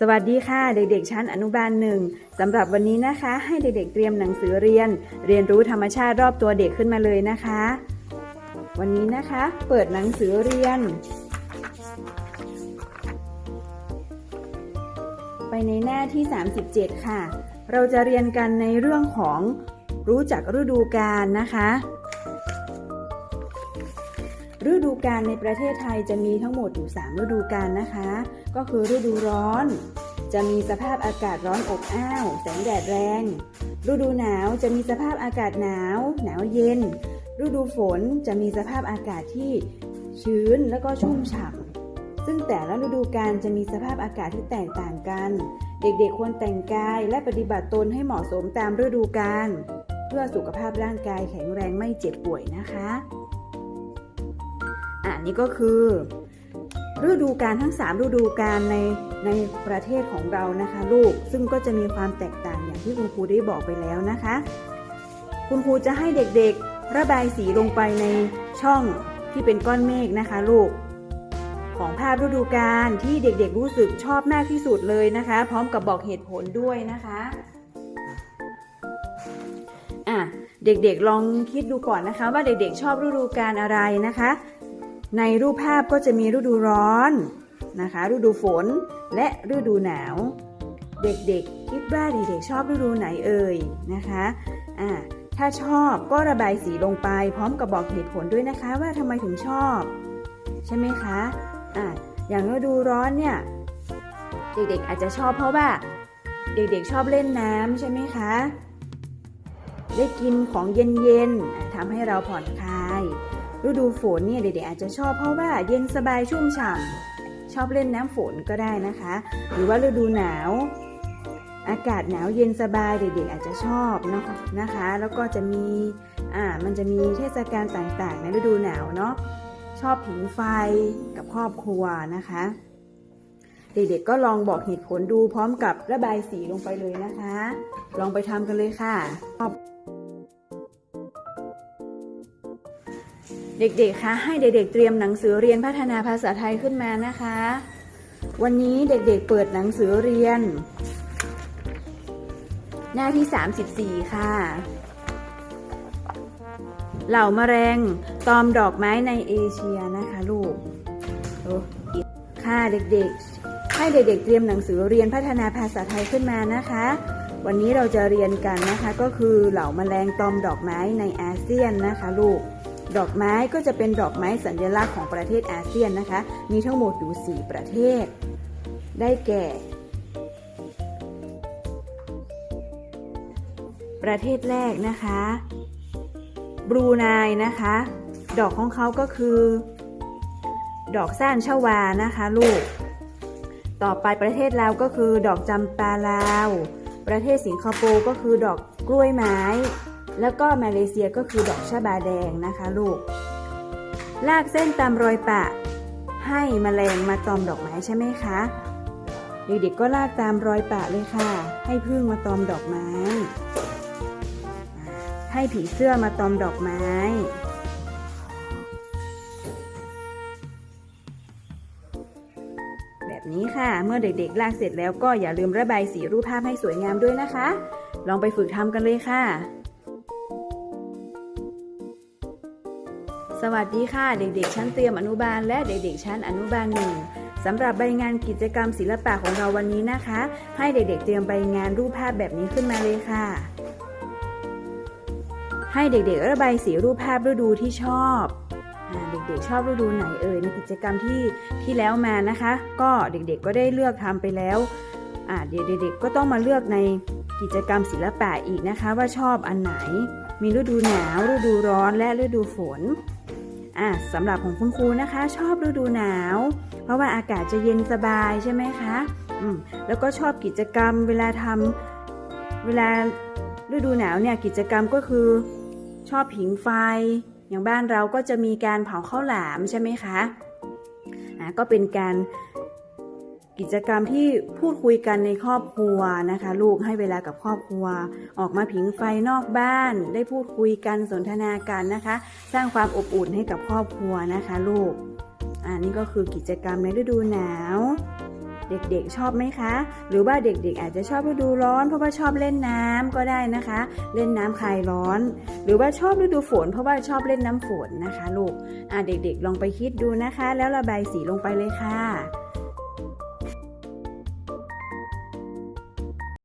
สวัสดีค่ะเด็กๆชั้นอนุบาลหนึ่งสำหรับวันนี้นะคะ ให้เด็กๆเตรียมหนังสือเรียน เรียนรู้ธรรมชาติรอบตัวเด็กขึ้นมาเลยนะคะ วันนี้นะคะ เปิดหนังสือเรียน ไปในหน้าที่ 37 ค่ะ เราจะเรียนกันในเรื่องของรู้จักฤดูกาลนะคะ ฤดูกาลในประเทศไทยจะมีทั้งหมดอยู่ 3 ฤดูกาลนะคะ ก็คือฤดูร้อน จะมีสภาพอากาศร้อนอบอ้าว แสงแดดแรง ฤดูหนาวจะมีสภาพอากาศหนาว หนาวเย็น ฤดูฝนจะมีสภาพอากาศที่ชื้นแล้วก็ชุ่มฉ่ำซึ่งแต่ละฤดูกาลจะมีสภาพอากาศที่แตกต่างกัน เด็กๆควรแต่งกายและปฏิบัติตนให้เหมาะสมตามฤดูกาลเพื่อสุขภาพร่างกายแข็งแรงไม่เจ็บป่วยนะคะ นี่ก็คือฤดูกาลทั้ง 3 ฤดูกาลในในประเทศของเรานะคะลูก ซึ่งก็จะมีความแตกต่างอย่างที่คุณครูได้บอกไปแล้วนะคะ คุณครูจะให้เด็กๆ ระบายสีลงไปในช่องที่เป็นก้อนเมฆนะคะลูก ของภาพฤดูกาลที่เด็กๆรู้สึกชอบมากที่สุดเลยนะคะ พร้อมกับบอกเหตุผลด้วยนะคะอะเด็กๆลองคิดดูก่อนนะคะ ว่าเด็กๆชอบฤดูกาลอะไรนะคะ ในรูปภาพก็จะมีฤดูร้อนนะคะ ฤดูฝนและฤดูหนาว เด็กๆ คิดว่าเด็กๆชอบฤดูไหนเอ่ยนะคะอ่าถ้าชอบก็ระบายสีลงไป พร้อมกับบอกเหตุผลด้วยนะคะว่าทำไมถึงชอบ ใช่ไหมคะอ่าอย่างฤดูร้อนเนี่ยเด็กๆอาจจะชอบเพราะว่า เด็กๆชอบเล่นน้ำใช่ไหมคะได้กินของเย็นๆทำให้เราผ่อนคลาย ฤดูฝนเนี่ยเด็กๆอาจจะชอบเพราะว่าเย็นสบายชุ่มฉ่ำชอบเล่นน้ำฝนก็ได้นะคะ หรือว่าฤดูหนาว อากาศหนาวเย็นสบายเด็กๆอาจจะชอบเนะคะนะคะ แล้วก็จะมีอ่ามันจะมีเทศกาลต่างๆ ในฤดูหนาวเนาะชอบผิงไฟกับครอบครัวนะคะ เด็กๆก็ลองบอกเหตุผลดูพร้อมกับระบายสีลงไปเลยนะคะ ลองไปทำกันเลยค่ะ เด็กๆ คะ ให้เด็กๆ เตรียมหนังสือเรียนพัฒนาภาษาไทยขึ้นมานะคะ วันนี้เด็กๆ เปิดหนังสือเรียน หน้าที่ 34 ค่ะ เหล่าแมลงตอมดอกไม้ในเอเชียนะคะลูกโอ้ค่ะเด็กๆ ให้เด็กๆ เตรียมหนังสือเรียนพัฒนาภาษาไทยขึ้นมานะคะ วันนี้เราจะเรียนกันนะคะ ก็คือเหล่าแมลงตอมดอกไม้ในอาเซียนนะคะลูก ดอกไม้ก็จะเป็นดอกไม้สัญลักษณ์ของประเทศอาเซียนนะคะ มีทั้งหมดอยู่ 4 ประเทศ ได้แก่ ประเทศแรกนะคะบรูไนนะคะ ดอกของเขาก็คือ ดอกซ่านชวานะคะลูก ต่อไปประเทศลาวก็คือ ดอกจำปาลาว ประเทศสิงคโปร์ก็คือดอกกล้วยไม้ แล้วก็มาเลเซียก็คือดอกชะบาแดงนะคะลูก ลากเส้นตามรอยปะ ให้มแมลงมาตอมดอกไม้ใช่ไหมคะเด็กๆก็ลากตามรอยปะเลยค่ะ ให้พึ่งมาตอมดอกไม้ ให้ผีเสื้อมาตอมดอกไม้แบบนี้ค่ะ เมื่อเด็กๆ ลากเสร็จแล้วก็อย่าลืมระบายสีรูปภาพให้สวยงามด้วยนะคะ ลองไปฝึกทำกันเลยค่ะ วัสดีค่ะเด็กๆ ชั้นเตรียมอนุบาลและเด็กๆ ชั้นอนุบาลหนึ่งสำหรับใบงานกิจกรรมศิลปะของเราวันนี้นะคะ ให้เด็กๆ เตรียมใบงานรูปภาพแบบนี้ขึ้นมาเลยค่ะ ให้เด็กๆระบายสีรูปภาพฤดูที่ชอบเด็กๆชอบฤดูไหนเอ่ยในกิจกรรมที่ที่แล้วมานะคะ ก็เด็กๆก็ได้เลือกทำไปแล้วอ่าเด็กๆก็ต้องมาเลือกในกิจกรรมศิลปะอีกนะคะ ว่าชอบอันไหนมีฤดูหนาวฤดูร้อนและฤดูฝน อะสำหรับของคุณครูนะคะ ชอบฤดูหนาว เพราะว่าอากาศจะเย็นสบายใช่ไหมคะอืมแล้วก็ชอบกิจกรรมเวลาทำเวลาฤดูหนาวเนี่ยกิจกรรมก็คือชอบผิงไฟ อย่างบ้านเราก็จะมีการเผาข้าวหลามใช่ไหมคะอะก็เป็นการ กิจกรรมที่พูดคุยกันในครอบครัวนะคะ ลูกให้เวลากับครอบครัว ออกมาผิงไฟนอกบ้าน ได้พูดคุยกันสนทนากันนะคะ สร้างความอบอุ่นให้กับครอบครัวนะคะ ลูกอ่านี่ก็คือกิจกรรมในฤดูหนาว เด็กๆชอบไหมคะ หรือว่าเด็กๆ อาจจะชอบฤดูร้อน เพราะว่าชอบเล่นน้ำก็ได้นะคะ เล่นน้ำคลายร้อน หรือว่าชอบฤดูฝน เพราะว่าชอบเล่นน้ำฝนนะคะ ลูกอะเด็กๆ ลองไปคิดดูนะคะ แล้วระบายสีลงไปเลยค่ะ